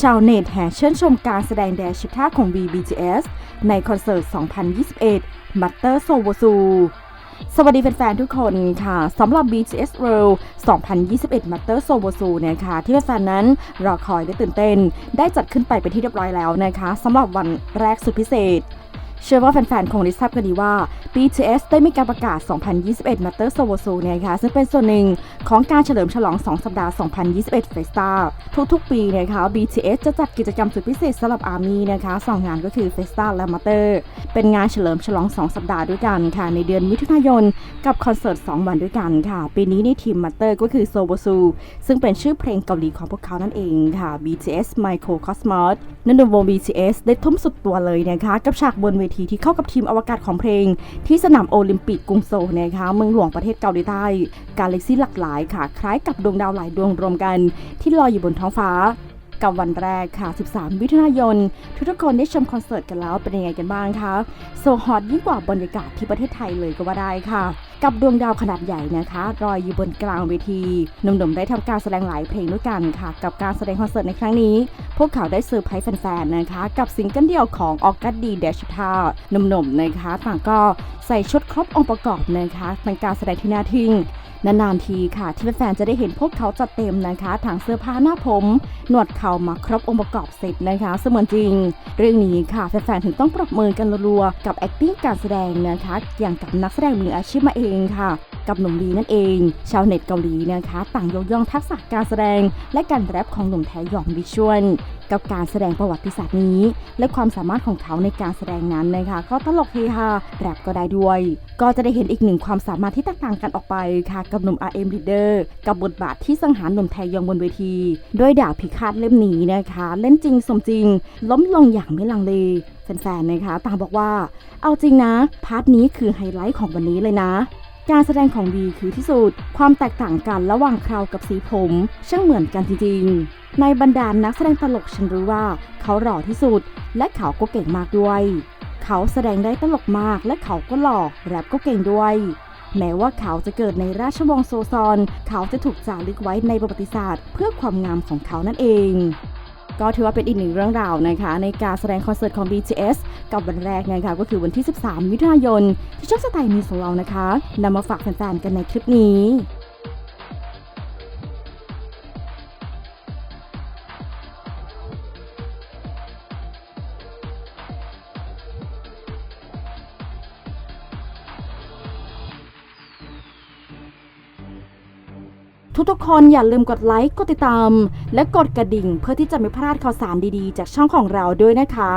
ชาวเน็ตแห่เชิญชมการแสดงแดชิท่าของ BBGS ในคอนเสิร์ต 2021 Matter s o w o s u สวัสดีแฟนๆ ทุกคนค่ะสำหรับ BTS World 2021 Matter s o w o s u นะคะที่แฟนๆนั้นรอคอยได้ตื่นเต้น ได้จัดขึ้นไปเป็นที่เรียบร้อยแล้วนะคะสำหรับวันแรกสุดพิเศษ เชื่อว่าแฟนๆ คงได้ทราบกันดีว่า BTS ได้มีการประกาศ 2021 Matter s o w o s o นะคะซึ่งเป็นส่วนหนึ่งของการเฉลิมฉลอง 2 สัปดาห์ 2021 f e s t a ทุกๆ ปีนะคะ BTS จะจัดกิจกรรมสุดพิเศษสำหรับ ARMY นะคะสองงานก็คือ f e s t a และ Matter เป็นงานเฉลิมฉลอง 2 สัปดาห์ด้วยกันค่ะ ในเดือนมิถุนายน กับคอนเสิร์ต 2 วันด้วยกันค่ะ ปีนี้ในทีม Matter ก็คือ s o w o s u ซึ่งเป็นชื่อเพลงเกาหลีของพวกเขานั่นเองค่ะ BTS Microcosmos นั่นคือวง BTS ได้ทุ่มสุดตัวเลยนะคะกับฉากบนเวทีที่เข้ากับทีมอวกาศของเพลง ที่สนามโอลิมปิกกรุงโซลนะคะเมืองหลวงประเทศเกาหลีใต้กาแล็กซี่หลากหลายค่ะ คล้ายกับดวงดาวหลายดวงรวมกัน ที่ลอยอยู่บนท้องฟ้า กับวันแรกค่ะ 13 มิถุนายน ทุกๆคนได้ชมคอนเสิร์ตกันแล้วเป็นยังไงกันบ้างคะโซฮอตยิ่งกว่าบรรยากาศที่ประเทศไทยเลยก็ว่าได้ค่ะกับดวงดาวขนาดใหญ่นะคะลอยอยู่บนกลางเวทีหนุ่มๆได้ทำการแสดงหลายเพลงด้วยกันค่ะ กับการแสดงคอนเสิร์ตในครั้งนี้ พวกเขาได้เซอร์ไพรส์แฟนๆนะคะ กับซิงเกิลเดี่ยวของออกัสดีเดชทาหนุ่มๆนะคะ ต่างก็ใส่ชุดครบองค์ประกอบนะคะเป็นการแสดงที่น่าทึ่งนานๆทีค่ะ ที่แฟนๆจะได้เห็นพวกเขาจัดเต็มนะคะทั้งเสื้อผ้าหน้าผม หนวดเขามาครบองค์ประกอบเสร็จนะคะ เสมือนจริง เรื่องนี้ค่ะแฟนๆถึงต้องปรบมือกันรัวๆกับ acting การแสดงนะคะอย่างกับนักแสดงมืออาชีพมาเองค่ะ กับหนุ่มลีนั่นเอง ชาวเน็ตเกาหลีนะคะ ต่างยกย่องทักษะการแสดง และการแรปของหนุ่มแทหยองวิชวลกับการแสดงประวัติศาสตร์นี้ และความสามารถของเขาในการแสดงนั้นนะคะก็ตลกเฮฮาแรปก็ได้ด้วย ก็จะได้เห็นอีกหนึ่งความสามารถที่แตกต่างกันออกไปค่ะกับหนุ่ม RM Leader กับบทบาทที่สังหารหนุ่มแทยองบนเวที ด้วยดาบพิฆาตเล่มนี้นะคะ เล่นจริงสมจริง ล้มลงอย่างไม่ลังเลแฟนๆนะคะต่างบอกว่า เอาจริงนะ พาร์ทนี้คือไฮไลท์ของวันนี้เลยนะ การแสดงของวีคือที่สุด ความแตกต่างกันระหว่างคราวกับสีผมช่างเหมือนกันจริงๆ ในบรรดานักแสดงตลกฉันรู้ว่าเขาหล่อที่สุด และเขาก็เก่งมากด้วย เขาแสดงได้ตลกมากและเขาก็หล่อแรปก็เก่งด้วย แม้ว่าเขาจะเกิดในราชวงศ์โซซอน เขาจะถูกจารึกไว้ในประวัติศาสตร์ เพื่อความงามของเขานั่นเอง ก็ถือว่าเป็นอีกหนึ่งเรื่องราวนะคะ ในการแสดงคอนเสิร์ตของ BTS กับวันแรกนะคะก็คือวันที่ 13 มิถุนายน ที่ช่องสไตล์มีของเรานะคะนำมาฝากแฟนๆกันในคลิปนี้ ทุกๆคนอย่าลืมกดไลค์ กดติดตาม และกดกระดิ่งเพื่อที่จะไม่พลาดข่าวสารดีๆ จากช่องของเราด้วยนะคะ